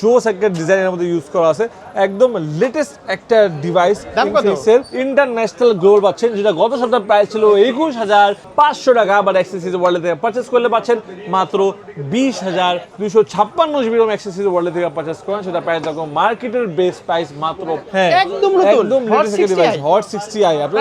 জোস একটা ডিজাইনের মধ্যে ইউজ করা আছে। একদম লেটেস্ট একটা ডিভাইস কত? ইন্টারন্যাশনাল গ্লোর পাচ্ছেন যেটা গত সপ্তাহে প্রাইস ছিল একুশ হাজার পাঁচশো টাকা বাট অ্যাক্সেসরিজ ওয়ার্ল্ড থেকে পারচেস করলে পাচ্ছেন মাত্র বিশ হাজার দুইশো ছাপ্পান্ন জিবি রকম অ্যাক্সেসরিজ ওয়ার্ল্ড থেকে পারচেস করেন সেটা প্রাইস দেখো মার্কেটের বেস প্রাইস মাত্র হ্যাঁ। একদম একদম একটা ডিভাইস হট সিক্সটি আই আপনার?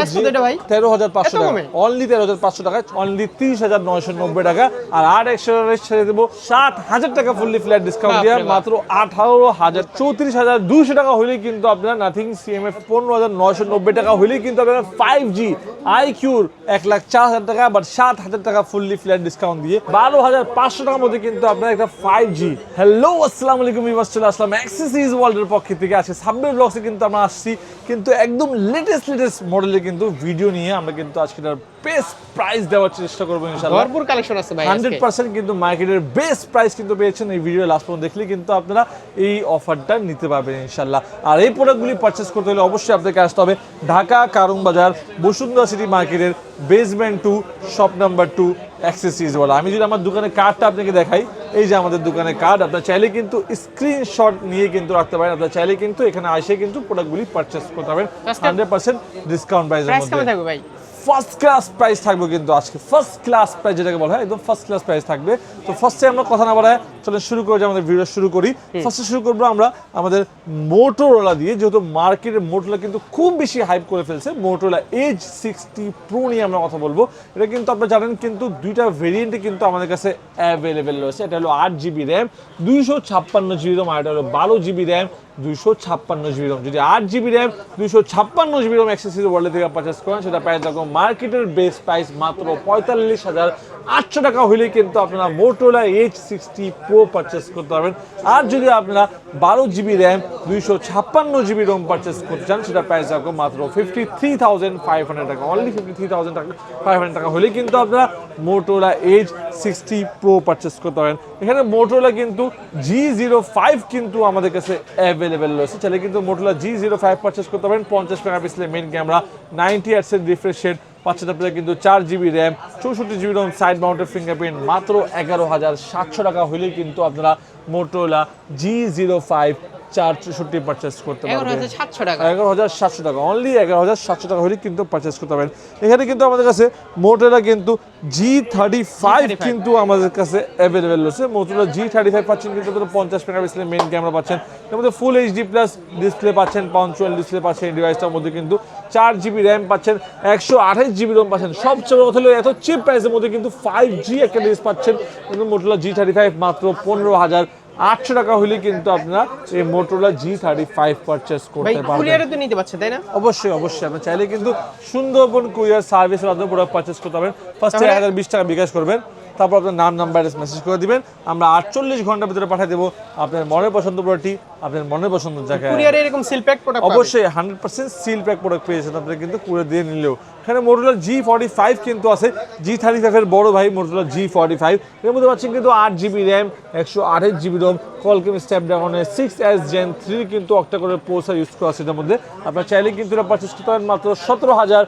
তেরো হাজার পাঁচশো টাকা। অনলি তেরো হাজার পাঁচশো টাকা অনলি তিরিশ হাজার নয়শো নব্বই টাকা। আর আট একশো ছেড়ে দেবো সাত হাজার টাকা ফুললি ফ্ল্যাট ডিসকাউন্ট দিয়ে মাত্র আঠারো হাজার, চৌত্রিশ হাজার, দুইশো টাকা হলেই কিন্তু আপনার নাথিং সিএমএফ পনেরো হাজার নয়শো নব্বই টাকা হলেই কিন্তু আপনার ফাইভ জি আইকিউর এক লাখ চার হাজার টাকা বাট সাত হাজার টাকা ফুললি ফ্ল্যাট ডিসকাউন্ট দিয়ে বারো হাজার পাঁচশো টাকার মধ্যে কিন্তু আপনার একটা ফাইভ জি হ্যালো আসসালাম আলাইকুম ইমাস চলে আসলাম অ্যাক্সেসরিজ ওয়ার্ল্ডের পক্ষ থেকে। আছে সাব্বির ব্লগসে কিন্তু আমরা আসছি, কিন্তু একদম লেটেস্ট লেটেস্ট মডেলে কিন্তু ভিডিও নিয়ে আমরা কিন্তু আজকে বেস্ট প্রাইস দেওয়ার চেষ্টা করব ইনশাআল্লাহ। ভরপুর কালেকশন আছে ভাই হান্ড্রেড আজকে। পার্সেন্ট কিন্তু মার্কেটের বেস্ট প্রাইস কিন্তু পেয়েছেন এই ভিডিও লাস্ট পর্যন্ত। দেখলে কিন্তু আপনারা এই অফারটা নিতে পারবেন আর এই প্রোডাক্টগুলি করতে হলে অবশ্যই আপনাকে আসতে হবে ঢাকা কারণ বাজার বসুন্ধরা সিটি মার্কেটের basement two shop number two accessories ওয়ালা আমি যদি আমার দোকানের কার্ডটা আপনাকে দেখাই এই যে আমাদের দোকানের কার্ড আপনার চাইলে কিন্তু স্ক্রিনশট নিয়ে কিন্তু রাখতে পারেন। আপনার চাইলে কিন্তু এখানে এসে কিন্তু প্রোডাক্টগুলি পারচেস করতে পারবেন। হান্ড্রেড পার্সেন্ট ডিসকাউন্ট প্রাইসের মধ্যে। ফার্স্ট ক্লাস প্রাইস থাকবে কিন্তু আজকে। ফার্স্ট ক্লাস প্রাইস যেটাকে বলা হয় একদম ফার্স্ট ক্লাস প্রাইস থাকবে। তো ফার্স্টে আমরা কথা না বাড়ায় চলে শুরু করে যে আমাদের ভিডিও শুরু করি। ফার্স্টে শুরু করব আমরা আমাদের মোটোরোলা দিয়ে যেহেতু মার্কেটের মোটোলা কিন্তু খুব বেশি হাইপ করে ফেলছে। মোটোরোলা এজ সিক্সটি প্রো নিয়ে আমরা কথা বলব। এটা কিন্তু আপনারা জানেন কিন্তু দুইটা ভেরিয়েন্টে কিন্তু আমাদের কাছে অ্যাভেলেবেল রয়েছে। এটা হলো আট জিবি র্যাম দুইশো ছাপ্পান্ন জিবি রোম আর এটা হলো বারো জিবি র্যাম দুইশো ছাপ্পান্ন জিবি রম। যদি আট জিবি র্যাম, দুইশো ছাপ্পান্ন জিবি রম অ্যাক্সেসরিজ ওয়ার্ল্ড থেকে পারচেস করেন, সেটা প্রাইস দেখো মার্কেটের বেস প্রাইস মাত্র পঁয়তাল্লিশ হাজার আটশো টাকা হলে কিন্তু আপনারা Motorola Edge sixty Pro purchase করতে পারবেন। আর যদি আপনারা বারো জিবি র্যাম দুইশো ছাপ্পান্ন জিবি রোম পারচেস করতে চান, সেটা প্রাইস মাত্র fifty three thousand five hundred টাকা। অনলি ফিফটি থ্রি থাউজেন্ড টাকা ফাইভ হান্ড্রেড টাকা হলে কিন্তু আপনারা Motorola Edge sixty Pro purchase করতে পারেন এখানে মোটোলা কিন্তু জি জিরো ফাইভ কিন্তু আমাদের কাছে অ্যাভেলেবেল রয়েছে। চাইলে কিন্তু Motorola G zero five purchase করতে পারেন পঞ্চাশ মেগাপিক্সেলের মেন ক্যামেরা নাইনটি আর্টসের রিফ্রেশ শেড পাচ্ছেন আপনারা কিন্তু চার জিবি র্যাম চৌষট্টি GB ROM side mounted fingerprint মাত্র এগারো হাজার সাতশো টাকা হলেই কিন্তু আপনারা মোটোলা জি জিরো ফাইভ চার চৌষট্টি পারচেস করতে পারবেন এগারো হাজার সাতশো টাকা। অনলি এগারো হাজার সাতশো টাকা হলে কিন্তু পারচেস করতে পারেন। এখানে কিন্তু আমাদের কাছে মোটেরা কিন্তু জি থার্টি ফাইভ কিন্তু আমাদের কাছে অ্যাভেলেবেল রয়েছে। মোটরলা জি থার্টি ফাইভ পাচ্ছেন কিন্তু পঞ্চাশ মেগাপিক্সেলের মেন ক্যামেরা পাচ্ছেন। এর মধ্যে ফুল এইচডি প্লাস ডিসপ্লে পাচ্ছেন পঞ্চুয়াল ডিসপ্লে পাচ্ছেন এই ডিভাইসটার মধ্যে কিন্তু চার জিবি র্যাম পাচ্ছেন একশো আঠাশ জিবি রোম পাচ্ছেন। সবচেয়ে বড় কথা হলো এত চিপ প্রাইসের মধ্যে কিন্তু ফাইভ জি একটা ডিভাইস পাচ্ছেন কিন্তু মোটরলা জি থার্টি ফাইভ মাত্র পনেরো হাজার আটশো টাকা হলে কিন্তু আপনার এই Motorola G thirty five purchase করতে পারবেন। তো নিতে পারছে তাই না? অবশ্যই অবশ্যই। আপনি চাইলে কিন্তু সুন্দরবন কুরিয়ার সার্ভিসের মাধ্যমে প্রোডাক্ট পারচেস করতে পারবেন। ফার্স্ট এক হাজার বিশ টাকা বিকাশ করবেন। তারপর আপনার নাম নাম্বার মেসেজ করে দিবেন। আমরা আটচল্লিশ ঘণ্টার ভিতরে পাঠিয়ে দেবো আপনার মনের পছন্দ প্রোডাক্টটি আপনার মনের পছন্দ জায়গায়। কুরিয়ারে এরকম সিল প্যাক প্রোডাক্ট অবশ্যই hundred percent seal pack product পেয়েছেন আপনি কিন্তু কুড়ে দিয়ে নিলেও। এখানে মোটরলা জি ফর্টি ফাইভ কিন্তু আছে জি থার্টি ফাইভের বড় ভাই মোটরলা জি ফর্টি ফাইভ এর মধ্যে পাচ্ছেন কিন্তু আট জিবি র্যাম একশো আঠাশ জিবি রোম কলকেম স্ট্যাপড্রাগনের সিক্স এস জেন থ্রি কিন্তু অক্টা করে পোসার ইউজ করা আছে এটার মধ্যে। আপনার চাইলে কিন্তু এটা পারচেস করতে পারেন মাত্র সতেরো হাজার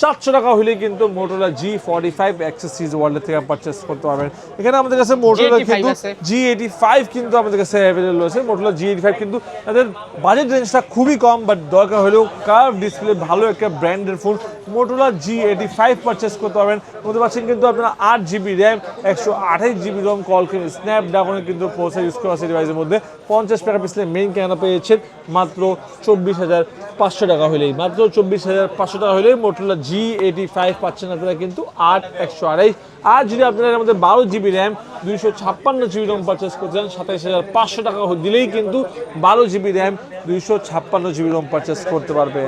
সাতশো টাকা হলে কিন্তু Motorola G forty five accessories world থেকে পারচেস করতে পারবেন। এখানে আমাদের কাছে মোটোরা কিন্তু জি এইটি ফাইভ কিন্তু আমাদের কাছে অ্যাভেলেবল আছে। মোটোলা জি এইটি ফাইভ কিন্তু তাদের বাজেট রেঞ্জটা খুবই কম বাট দরকার হলেও কার ডিসপ্লে ভালো একটা ব্র্যান্ডের phone Motorola G eighty five purchase করতে পারবেন। বলতে পারছেন কিন্তু আপনারা আট জিবি র্যাম একশো আঠাশ জিবি রম কল স্ন্যাপড্রাগনের কিন্তু প্রসেসর ইউজ করা আছে ডিভাইসের মধ্যে। পঞ্চাশ মেগাপিক্সেলের মেইন ক্যামেরা পেয়েছেন মাত্র চব্বিশ হাজার পাঁচশো টাকা হলেই মাত্র চব্বিশ হাজার পাঁচশো টাকা হলেই মোটোলা জি এইটি ফাইভ পাচ্ছেন আপনারা কিন্তু আট একশো আড়াই আর যদি আপনারা এর মধ্যে বারো জিবি র্যাম দুইশো ছাপ্পান্ন জিবি রম পারচেস করতে চান সাতাইশ হাজার পাঁচশো টাকা দিলেই কিন্তু বারো জিবি র্যাম দুইশো ছাপ্পান্ন জিবি রম পারচেস করতে পারবে.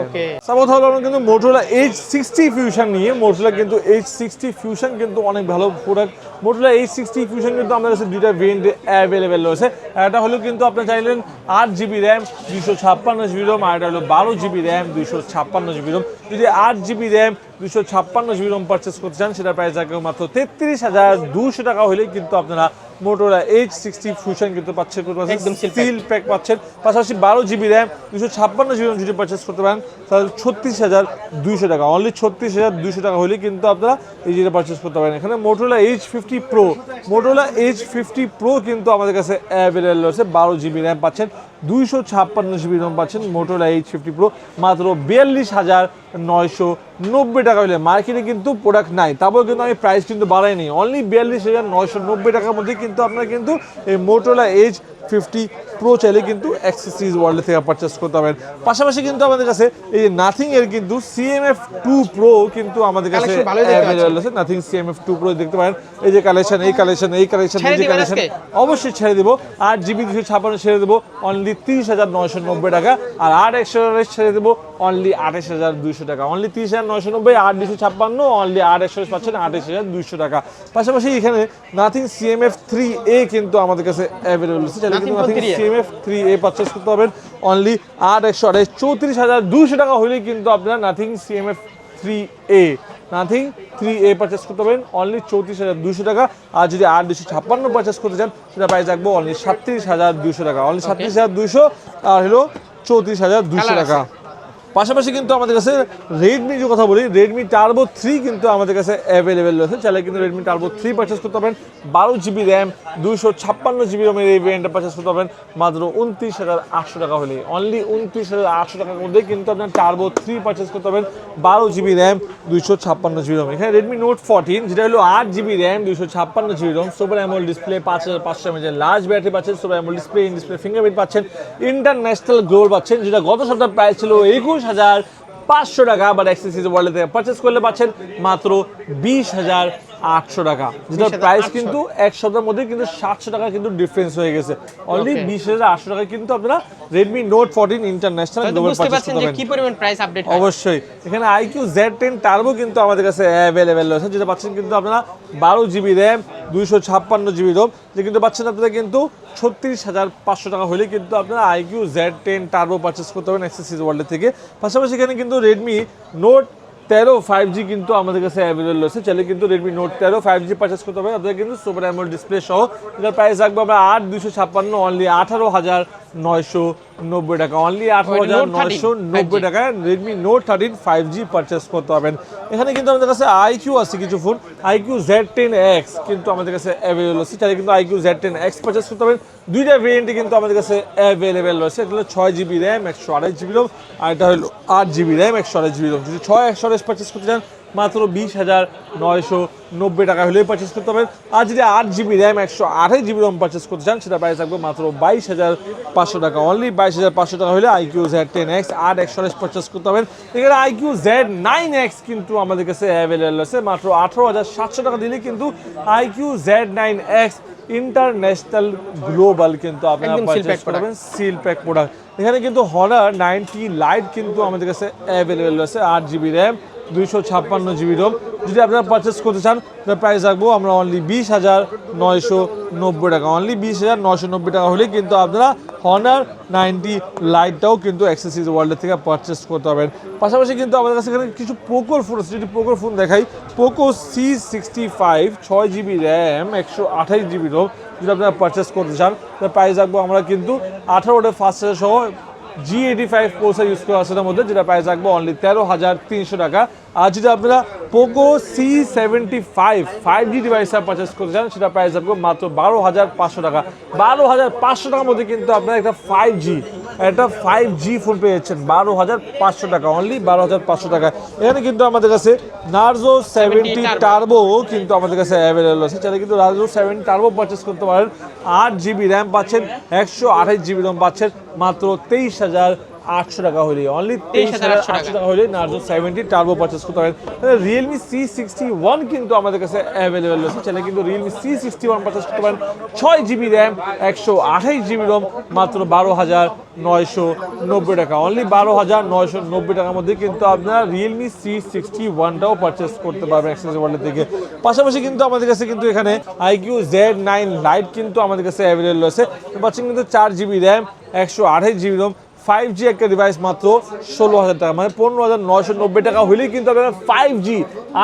সাপোজ হলো আমরা কিন্তু মোটোলা এইচ সিক্সটি ফিউশন নিয়ে মোটরলা কিন্তু এইচ সিক্সটি ফিউশন কিন্তু অনেক ভালো product Motorola Edge sixty Fusion কিন্তু আমাদের কাছে দুইটা ভেরিয়েন্ট অ্যাভেলেবেল রয়েছে। একটা হলো কিন্তু আপনি চাইলেন আট জিবি র্যাম দুইশো ছাপ্পান্ন জিবি রোম আর একটা হলো বারো জিবি র্যাম দুইশো ছাপ্পান্ন জিবি রোম যদি আট জিবি র্যাম দুশো ছাপ্পান্ন জিবি রোম পারচেস করতে চান সেটা প্রাইস থাকবে মাত্র তেত্রিশ হাজার দুশো টাকা হলেই কিন্তু আপনারা মোটোরা এইচ সিক্সটি ফুশন কিন্তু পাচ্ছেন একদম। সিল প্যাক পাচ্ছেন। পাশাপাশি বারো জিবি র্যাম দুশো ছাপ্পান্ন জিবি যদি পারচেস করতে পারেন তাহলে ছত্রিশ হাজার দুইশো টাকা। অনলি ছত্রিশ হাজার দুইশো টাকা হলে কিন্তু আপনারা এই যেটা পারচেস করতে পারেন। এখানে Motorola Edge fifty Pro Motorola Edge fifty Pro কিন্তু আমাদের কাছে অ্যাভেলেবল রয়েছে বারো জিবি র্যাম পাচ্ছেন দুইশো ছাপ্পান্ন জিবি র্যাম পাচ্ছেন মোটোলা এইচ ফিফটি প্রো মাত্র বিয়াল্লিশ হাজার নয়শো নব্বই টাকা হলে মার্কেটে কিন্তু প্রোডাক্ট নাই। তারপর কিন্তু আমি প্রাইস কিন্তু বাড়াই বাড়াইনি। অনলি বিয়াল্লিশ হাজার নয়শো নব্বই টাকার মধ্যে কিন্তু আপনারা কিন্তু এই মোটোলা এইচ ফিফটি প্রো চাইলে কিন্তু অ্যাক্সেসরিজ ওয়ার্ল্ড থেকে পারচেস করতে পারেন পাশাপাশি কিন্তু আমাদের কাছে এই নাথিং এর কিন্তু সিএমএফ টু প্রো কিন্তু আমাদের কাছে অ্যাভেলেবল আছে। নাথিং সিএমএফ টু প্রো দেখতে পারেন। এই যে কালেকশন এই কালেকশন এই কালেকশন এই যে কালেকশন অবশ্যই ছেড়ে দেবো। আট জিবি দুশো ছাপ্পান্ন ছেড়ে দেবো অনলি তিরিশ হাজার নয়শো নব্বই টাকা। আর আট একশো ছেড়ে দেবো অনলি আঠাশ হাজার দুইশো টাকা। অনলি তিরিশ হাজার নয়শো নব্বই আট দুশো ছাপ্পান্ন অনলি আট একশো পাচ্ছেন আঠাশ হাজার দুইশো টাকা। পাশাপাশি এখানে নাথিং সিএমএফ থ্রি এ কিন্তু আমাদের কাছে অ্যাভেলেবল আছে। কিন্তু Nothing 3A CMF three A purchase করতে পারবেন অনলি আট একশো আঠাশ। চৌত্রিশ হাজার দুশো টাকা হলেই কিন্তু আপনার Nothing CMF three A Nothing three A purchase করতে পারবেন অনলি চৌত্রিশ হাজার দুশো টাকা। আর যদি আট দুশো ছাপ্পান্ন পারচেস করতে চান সেটা প্রাইস রাখব অনলি সাতত্রিশ হাজার দুশো টাকা। অনলি সাতত্রিশ হাজার দুশো আর হলো চৌত্রিশ হাজার দুশো টাকা। পাশাপাশি কিন্তু আমাদের কাছে রেডমি যে কথা বলি রেডমি টার্বো থ্রি কিন্তু আমাদের কাছে অ্যাভেলেবেল রয়েছে। চাইলে কিন্তু রেডমি টার্বো থ্রি পারচেস করতে পারবেন। বারো জিবি র্যাম দুশো ছাপ্পান্ন জিবি রোমের এই ভেরিয়েন্টটা পারচেস করতে পারবেন। মাত্র উনত্রিশ হাজার আটশো টাকা হলে অনলি উনত্রিশ হাজার আটশো টাকার মধ্যে কিন্তু আপনার টার্বো থ্রি পারচেস করতে পারবেন। বারো জিবি র্যাম দুইশো ছাপ্পান্ন জিবি রোম এখানে রেডমি নোট ফোরটিন যেটা হলো আট জিবি র্যাম দুইশো ছাপ্পান্ন GB ROM super AMOLED display পাঁচ হাজার পাঁচশো এমএজের লার্জ ব্যাটারি পাচ্ছেন। Super AMOLED display in display fingerprint পাচ্ছেন। ইন্টারন্যাশনাল গ্লোর পাচ্ছেন, যেটা গত সপ্তাহ প্রাইস ছিল একুশ হাজার পাঁচশো টাকা আবার এক্সেসিজ ওয়ার্ল্ড থেকে পারচেস করলে পাচ্ছেন মাত্র বিশ হাজার আটশো টাকা যেটা প্রাইস কিন্তু এক সপ্তাহের মধ্যে কিন্তু সাতশো টাকা কিন্তু ডিফারেন্স হয়ে গেছে। অনলি বিশ হাজার আটশো টাকা কিন্তু আপনারা রেডমি নোট ফোরটিন ইন্টারন্যাশনাল কি পরিমাণ প্রাইস আপডেট অবশ্যই। এখানে আইকিউ জেড টেন টার্বো কিন্তু আমাদের কাছে অ্যাভেলেবেল রয়েছে যেটা পাচ্ছেন কিন্তু আপনারা বারো জিবি র্যাম দুইশো ছাপ্পান্ন জিবি রোম যে কিন্তু পাচ্ছেন আপনারা কিন্তু ছত্রিশ হাজার পাঁচশো টাকা হলে কিন্তু আপনারা iQOO Z ten Turbo purchase করতে পারেন এক্সেসরিজ ওয়ার্ল্ড থেকে। পাশাপাশি এখানে কিন্তু রেডমি নোট তেরো ফাইভ জি কিন্তু আমাদের কাছে অ্যাভেলেবল রয়েছে। চাইলে কিন্তু রেডমি নোট তেরো ফাইভ জি পারচেস করতে হবে আপনাদের কিন্তু সুপার অ্যামোল ডিসপ্লে সহ এটার প্রাইস রাখব আমরা আট দুশো ছাপ্পান্ন অনলি আঠারো হাজার নয়শো নব্বই টাকা। অনলি আঠারো হাজার নয়শো নব্বই টাকায় Redmi Note thirteen five G purchase করতে পারবেন। এখানে কিন্তু আমাদের কাছে আইকিউ আছে কিছু phone iQOO Z ten X কিন্তু আমাদের কাছে অ্যাভেলেবল আছে। চাইলে কিন্তু iQOO Z ten X purchase করতে পারবেন। দুইটা ভেরিয়েন্টে কিন্তু আমাদের কাছে অ্যাভেলেবেল রয়েছে। এটা হলো ছয় জিবি র্যাম একশো আড়াই জিবি রোম আর এটা হলো আট জিবি র্যাম একশো আড়াই জিবি রোম যদি ছয় একশো আড়াইশ পারচেস করতে চান মাত্র বিশ হাজার নয়শো নব্বই টাকা হলেই পারচেস করতে পারবেন আর যদি আট জিবি র্যাম একশো আঠাশ জিবি রোম পারচেস করতে চান সেটা প্রাইস থাকবে মাত্র বাইশ হাজার পাঁচশো টাকা। অনলি বাইশ হাজার পাঁচশো টাকা হলে আইকিউ জেড টেন এক্স আট একশো পারচেস করতে পারবেন এখানে আইকিউ জেড নাইন এক্স কিন্তু আমাদের কাছে অ্যাভেলেবল আছে। মাত্র আঠারো হাজার সাতশো টাকা দিলে কিন্তু iQOO Z nine X international global কিন্তু আপনারা পারচেস করবেন। সিল প্যাক প্রোডাক্ট এখানে কিন্তু হনার নাইনটি লাইট কিন্তু আমাদের কাছে অ্যাভেলেবেল আছে আট জিবি র্যাম দুইশো ছাপ্পান্ন জিবি রোম। যদি আপনারা পারচেস করতে চান প্রাইস রাখব আমরা অনলি বিশ হাজার নয়শো নব্বই টাকা। অনলি বিশ হাজার নয়শো নব্বই টাকা হলে কিন্তু আপনারা হনার নাইনটি লাইটটাও কিন্তু অ্যাক্সেসরিজ ওয়ার্ল্ডের থেকে পারচেস করতে পারবেন। পাশাপাশি কিন্তু আমাদের কাছে এখানে কিছু পোকোর ফোন আছে যদি পোকোর ফোন দেখাই পোকো সি সিক্সটি ফাইভ ছয় জিবি র্যাম একশো আঠাশ জিবি রোম। যদি আপনারা পারচেস করতে চান প্রাইস রাখব আমরা কিন্তু আঠারোটা ফার্স্ট সহ জি এইটি ফাইভ প্রোসার ইউজ করা সেটার মধ্যে, যেটা প্রাইস রাখব অনলি তেরো হাজার তিনশো টাকা। আর যদি আপনারা Poco C seventy five five G ডিভাইসটা পারচেস করতে চান, সেটা প্রাইস রাখব মাত্র বারো হাজার পাঁচশো টাকা। বারো হাজার পাঁচশো টাকার মধ্যে কিন্তু আপনারা একটা ফাইভ জি একটা ফাইভ জি ফোন পেয়ে যাচ্ছেন বারো হাজার পাঁচশো টাকা অনলি বারো হাজার পাঁচশো টাকা এখানে কিন্তু আমাদের কাছে নার্জো সেভেন্টি। টার্বো কিন্তু আমাদের কাছে অ্যাভেলেবল আছে চাইলে কিন্তু নার্জো সেভেন্টি টার্বো পারচেস করতে পারেন আট জিবি র্যাম পাচ্ছেন একশো আঠাশ জিবি র্যাম পাচ্ছেন মাত্র তেইশ হাজার আটশো টাকা হলে অনলি তেইশ হাজার আটশো টাকা। হলে নার্জো সেভেন্টি টার্বো পারচেস করতে পারেন। রিয়েলমি সি সিক্সটি ওয়ান কিন্তু আমাদের কাছে অ্যাভেলেবেল আছে চাইলে কিন্তু Realme C sixty one purchase করতে পারেন। ছয় জিবি র্যাম একশো আঠাইশ জিবি রোম মাত্র বারো হাজার নয়শো নব্বই টাকা। অনলি বারো হাজার নয়শো নব্বই টাকার মধ্যে কিন্তু আপনারা রিয়েলমি সি সিক্সটি ওয়ানটাও পারচেস করতে পারবেন এক্সচেঞ্জ ওয়ার্ল্ড থেকে। পাশাপাশি কিন্তু আমাদের কাছে কিন্তু এখানে আইকিউ জেড নাইন লাইট কিন্তু আমাদের কাছে অ্যাভেলেবেল রয়েছে। পাচ্ছেন কিন্তু চার জিবি র্যাম একশো আঠাশ জিবি রোম ফাইভ জি একটা ডিভাইস মাত্র ষোলো হাজার টাকা। মানে পনেরো হাজার নয়শো নব্বই টাকা হলেই কিন্তু আপনারা ফাইভ জি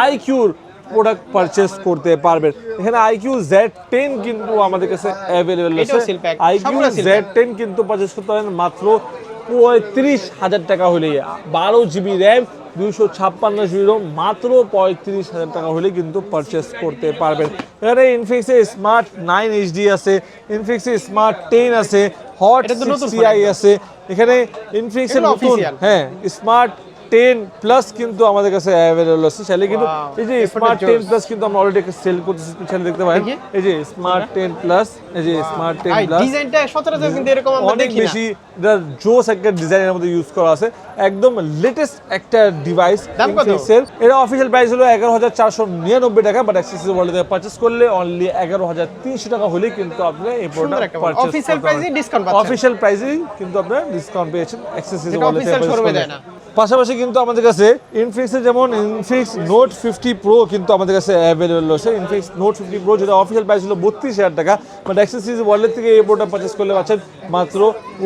আইকিউর প্রোডাক্ট পারচেস করতে পারবেন। এখানে আইকিউ জেড টেন কিন্তু আমাদের কাছে অ্যাভেলেবেল আছে। আইকিউ জেড টেন কিন্তু পারচেস করতে পারেন মাত্র পঁয়ত্রিশ হাজার টাকা হলেই বারো জিবি র্যাম দুইশো ছাপ্পান্ন জিবি রোম মাত্র পঁয়ত্রিশ হাজার টাকা হলে কিন্তু পারচেস করতে পারবেন। এখানে ইনফিক্সে স্মার্ট নাইন এইচডি আছে ইনফিক্সে স্মার্ট টেন আছে হট এটা তো নতুন সিআই আছে এখানে ইনফিনিক্সের এগুলো নতুন official। হ্যাঁ স্মার্ট টেন প্লাস কিন্তু আমাদের কাছে অ্যাভেলেবল আছে। চাইলে কিন্তু এই যে স্মার্ট টেন প্লাস কিন্তু আমরা অলরেডি সেল করতেছি পিছনে দেখতে দেখি। এই যে? স্মার্ট টেন প্লাস এই যে স্মার্ট টেন প্লাস ডিজাইনটা সচরাচর কিন্তু এরকম আমরা অনেক দেখি না। বেশি এটা জোস একটা ডিজাইনের মধ্যে ইউজ করা আছে। একদম লেটেস্ট একটা ডিভাইস দাম কত? এটা অফিসিয়াল প্রাইস হলো এগারো হাজার চারশো নিরানব্বই টাকা বাট অ্যাক্সেসরি ওয়ার্ল্ড পারচেস করলে অনলি এগারো হাজার তিনশো টাকা হলেই কিন্তু আপনি এই প্রোডাক্ট একটা অফিসিয়াল প্রাইসে ডিসকাউন্ট পাচ্ছেন। অফিসিয়াল প্রাইসেই কিন্তু আপনারা ডিসকাউন্ট পেয়েছেন অ্যাক্সেসরি ওয়ার্ল্ড পাশাপাশি কিন্তু আমাদের কাছে ইনফিক্সের যেমন ইনফিক্স নোট ফিফটি প্রো কিন্তু আমাদের কাছে অ্যাভেলেবেল রয়েছে। ইনফিক্স নোট ফিফটি প্রো যেটা অফিসিয়াল প্রাইস হলো বত্রিশ হাজার টাকা বাট অ্যাক্সেসরিজ ওয়ার্ল্ডের থেকে এই প্রোডাক্ট পারচেস করলে পাচ্ছেন মাত্র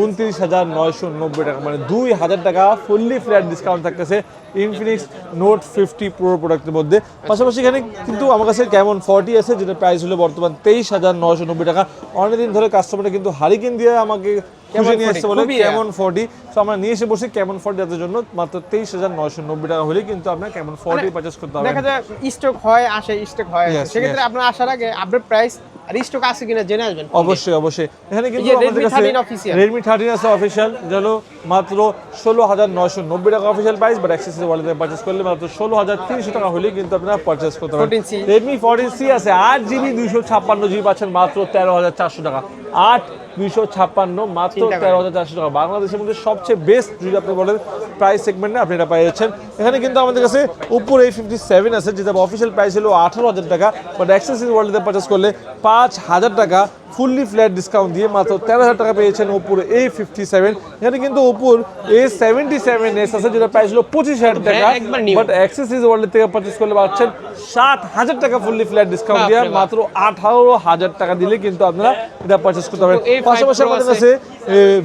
উনত্রিশ হাজার নয়শো নব্বই টাকা মানে দুই হাজার টাকা ফুললি ফ্ল্যাট ডিসকাউন্ট থাকতেছে ইনফিনিক্স নোট ফিফটি প্রো প্রোডাক্টের মধ্যে। পাশাপাশি এখানে কিন্তু আমার কাছে কেমন ফর্টি আছে যেটা প্রাইস হলো বর্তমান তেইশ হাজার নয়শো নব্বই টাকা। অনেকদিন ধরে কাস্টমারটা কিন্তু হারিকেন দিয়ে আমাকে খুঁজে নিয়ে 40 বলে কেমন ফর্টি তো আমরা নিয়ে এসে বসি কেমন ফর্টি যাদের জন্য? মাত্র তেইশ হাজার নয়শো নব্বই টাকা কিন্তু আপনার কেমন ফর্টি পারচেস করতে হবে দেখা যায় স্টক হয় আসে স্টক হয়। সেক্ষেত্রে আপনার আসার আগে আপডেট প্রাইস আর স্টক আছে কিনা জেনে আসবেন অবশ্যই অবশ্যই। এখানে কিন্তু যে আমাদের Redmi 13 রেডমি থার্টিন আছে অফিসিয়াল যেন মাত্র ষোলো হাজার নয়শো নব্বই টাকা অফিসিয়াল প্রাইস বাট অ্যাক্সেসরি ওয়ালেটে পারচেস করলে মাত্র ষোলো হাজার তিনশো টাকা হলেই কিন্তু আপনারা পারচেস করতে পারেন। 14C রেডমি ফোরটিন সি আছে আট জিবি দুইশো ছাপ্পান্ন জিবি পাচ্ছেন মাত্র তেরো হাজার চারশো টাকা। আট দুইশো ছাপ্পান্ন মাত্র তেরো হাজার চারশো টাকা। বাংলাদেশের মধ্যে সবচেয়ে বেস্ট যদি আপনি বলেন প্রাইস সেগমেন্টে আপনি এটা পাই যাচ্ছেন এখানে কিন্তু আমাদের কাছে উপরে এই ফিফটি সেভেন আছে যেটা অফিসিয়াল প্রাইস হলো আঠারো হাজার টাকা বাট অ্যাক্সেসিস ওয়ার্ল্ডে পারচেস করলে পাঁচ হাজার টাকা ফুললি ফ্ল্যাট ডিসকাউন্ট দিয়ে মাত্র তেরো হাজার টাকা পেয়েছেন ওপোর এ ফিফটি সেভেন এখানে কিন্তু ওপোর এ সেভেন্টি সেভেন এস আছে যেটা প্রাইস হলো পঁচিশ হাজার টাকা। একবার new। বাট অ্যাক্সেসরিজ ওয়ার্ল্ড থেকে পারচেস করলে পাচ্ছেন সাত হাজার টাকা ফুললি ফ্ল্যাট ডিসকাউন্ট দিয়ে মাত্র আঠারো হাজার টাকা দিলে কিন্তু আপনারা এটা পারচেস করতে পারেন A5 পাশাপাশি আমাদের কাছে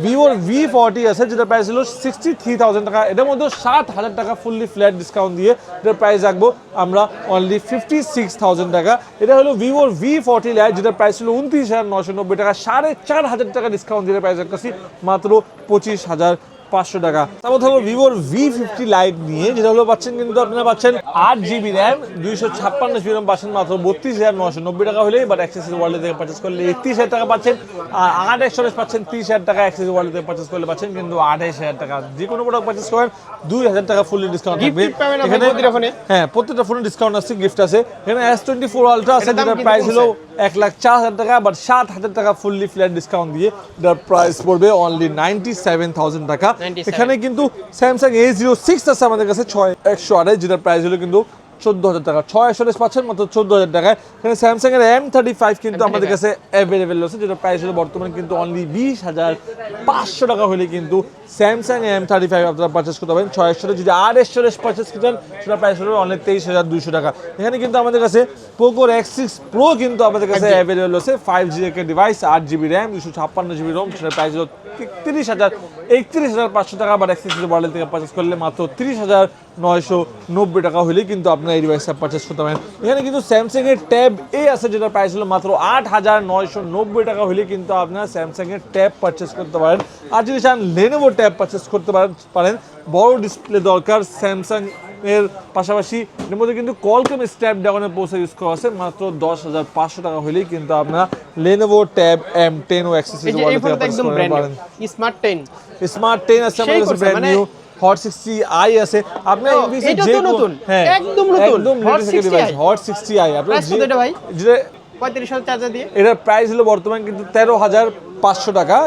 ভিভোর ভি ফর্টি আছে যেটা প্রাইস ছিল সিক্সটি থ্রি থাউজেন্ড টাকা। এটার মধ্যে সাত হাজার টাকা ফুললি ফ্ল্যাট ডিসকাউন্ট দিয়ে এটার প্রাইস রাখব আমরা অনলি ফিফটি সিক্স থাউজেন্ড টাকা। এটা হলো ভিভোর ভি ফর্টি লাইট যেটার প্রাইস ছিল উনত্রিশ হাজার নশো নব্বই টাকা। সাড়ে চার হাজার টাকা ডিসকাউন্ট দিয়ে প্রাইস রাখতেছি, মাত্র পঁচিশ হাজার পাঁচশো টাকা। তারপর হলো ভিভোর ভি ফিফটি লাইট নিয়ে যেটা হলো পাচ্ছেন কিন্তু আপনারা পাচ্ছেন আট জিবি র্যাম দুইশো ছাপ্পান্ন জিবি র্যাম পাচ্ছেন মাত্র বত্রিশ হাজার নশো নব্বই টাকা হলে বাট অ্যাক্সেসরি ওয়ার্ল্ড থেকে পারচেস করলে একত্রিশ হাজার টাকা পাচ্ছেন আর আট স্টোরেজ পাচ্ছেন ত্রিশ হাজার টাকা অ্যাক্সেসরি ওয়ার্ল্ড থেকে পারচেস করলে পাচ্ছেন কিন্তু আঠাইশ হাজার টাকা। যে কোনো প্রোডাক্ট পারচেস করেন দুই হাজার টাকা ফুললি ডিসকাউন্ট থাকবে। ফোনে? হ্যাঁ প্রত্যেকটা ফোনে ডিসকাউন্ট আছে গিফট আছে। এখানে এস টোয়েন্টি ফোর আলট্রা আছে যেটার প্রাইস হলো এক লাখ চার হাজার টাকা বাট সাত হাজার টাকা ফুললি ফ্ল্যাট ডিসকাউন্ট দিয়ে এটার প্রাইস পড়বে অনলি নাইনটি সেভেন থাউজেন্ড টাকা। 97 এখানে কিন্তু স্যামসাং এ জিরো সিক্স আছে আমাদের কাছে ছয় একশো আড়াই যেটার প্রাইস হলো কিন্তু চোদ্দ হাজার টাকা। ছয় একশো পাচ্ছেন মাত্র চোদ্দ হাজার টাকায় এখানে স্যামসাং এর এম থার্টি ফাইভ কিন্তু আমাদের কাছে অ্যাভেলেবেল আছে যেটা প্রাইস হলো বর্তমানে কিন্তু অনলি বিশ হাজার পাঁচশো টাকা হলে কিন্তু স্যামসাং এম থার্টি ফাইভ আপনারা পারচেস করতে পারেন ছয় একশো যদি আর একশো পারচেস করতেন সেটা প্রাইস হলো অনেক তেইশ হাজার দুইশো টাকা। এখানে কিন্তু আমাদের কাছে পোকোর এক্স সিক্স প্রো কিন্তু আমাদের কাছে অ্যাভেলেবল আছে। ফাইভ জি একটা ডিভাইস আট জিবি র্যাম দুশো ছাপ্পান্ন জিবি রোম সেটার প্রাইস হলো তিরিশ হাজার একত্রিশ হাজার পাঁচশো টাকা বা অ্যাক্সেসরি ওয়ার্ল্ড থেকে পারচেস করলে মাত্র তিরিশ হাজার নয়শো নব্বই টাকা হলেই কিন্তু আপনার এই ডিভাইসটা পারচেস করতে পারেন। এখানে কিন্তু স্যামসাং এর ট্যাব এ আছে যেটার প্রাইস হলো মাত্র আট হাজার নয়শো নব্বই টাকা হলে কিন্তু আপনার স্যামসাং এর ট্যাব পারচেস করতে পারেন। আর যদি চান লেনোভো ট্যাব পারচেস করতে পারেন। বড় ডিসপ্লে দরকার স্যামসাং এর পাশাপাশি। এর মধ্যে কিন্তু কলকম স্ট্যাপ ড্রাগনের প্রসেসর ইউজ করা আছে। মাত্র দশ হাজার পাঁচশো টাকা হলেই কিন্তু আপনারা লেনোভো ট্যাব এম টেন ও অ্যাক্সেসরিজ পারেন। স্মার্ট 10 স্মার্ট টেন আছে আমাদের কাছে brand new Hot sixty i আছে। যে নতুন, হ্যাঁ একদম নতুন, একদম Hot latest 60i device Hot sixty i আপনার এটা ভাই? যেটা পঁয়ত্রিশ হাজার চার্জার দিয়ে। এটার প্রাইস হলো বর্তমান কিন্তু তেরো হাজার পাঁচশো টাকা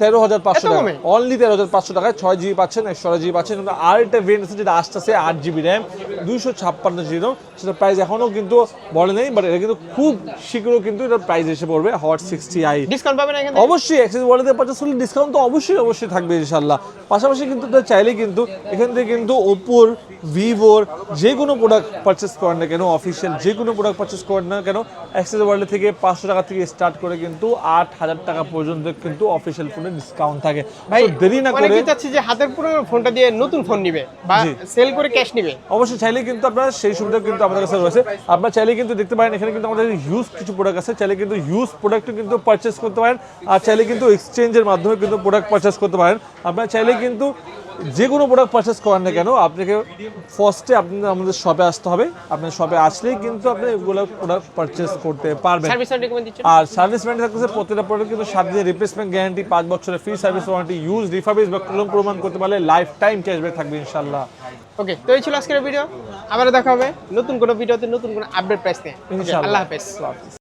তেরো হাজার পাঁচশো টাকা। অনলি তেরো হাজার পাঁচশো টাকায় ছয় জিবি পাচ্ছেন একশো জিবি পাচ্ছেন কিন্তু আর একটা ভেরিয়েন্ট আছে যেটা আসতেছে আট জিবি র্যাম দুইশো ছাপ্পান্ন জিবি র্যাম সেটা প্রাইস এখনও কিন্তু বলে নেই বাট এটা কিন্তু খুব শীঘ্র কিন্তু এটার প্রাইস এসে পড়বে হট সিক্সটি আই ডিসকাউন্ট পাবেন অবশ্যই অ্যাক্সেস ওয়ালেটে পারচেস করলে ডিসকাউন্ট তো অবশ্যই অবশ্যই থাকবে ইনশাল্লাহ পাশাপাশি কিন্তু চাইলে কিন্তু এখান থেকে কিন্তু ওপোর ভিভোর যে কোনো প্রোডাক্ট পারচেস করেন না কেন অফিসিয়াল যে কোনো প্রোডাক্ট পারচেস করেন না কেন অ্যাক্সেস ওয়ালেট থেকে পাঁচশো টাকা থেকে স্টার্ট করে কিন্তু আট হাজার টাকা পর্যন্ত আমাদের কিন্তু অফিসিয়াল ফোনে ডিসকাউন্ট থাকে। ভাই দেরি না করে চাচ্ছে যে হাতের পুরো ফোনটা দিয়ে নতুন ফোন নিবে বা সেল করে ক্যাশ নিবে। অবশ্যই চাইলে কিন্তু আপনারা সেই সুবিধা কিন্তু আমাদের কাছে রয়েছে। আপনারা চাইলে কিন্তু দেখতে পারেন এখানে কিন্তু আমাদের ইউজ কিছু প্রোডাক্ট আছে। চাইলে কিন্তু ইউজ প্রোডাক্ট কিন্তু পারচেস করতে পারেন। আর চাইলে কিন্তু এক্সচেঞ্জের মাধ্যমে কিন্তু প্রোডাক্ট পারচেস করতে পারেন। আপনারা চাইলে কিন্তু যে কোনো প্রোডাক্ট পারচেস করেন না কেন আপনাকে ফার্স্টে আপনি আমাদের শপে আসতে হবে। আপনার শপে আসলেই কিন্তু আপনি এগুলো প্রোডাক্ট পারচেস করতে পারবেন। আর সার্ভিস ওয়ারেন্টি থাকতেছে প্রত্যেকটা প্রোডাক্ট কিন্তু সাত দিনের রিপ্লেসমেন্ট গ্যারান্টি পাঁচ বছরের free service warranty use refurbish বা কলম প্রমাণ করতে পারলে লাইফ টাইম ক্যাশব্যাক থাকবে ইনশাল্লাহ ওকে তো এই ছিল আজকের ভিডিও আবার দেখা হবে নতুন কোনো ভিডিওতে নতুন কোনো আপডেট প্রাইস নিয়ে। ইনশাআল্লাহ। আল্লাহ হাফেজ।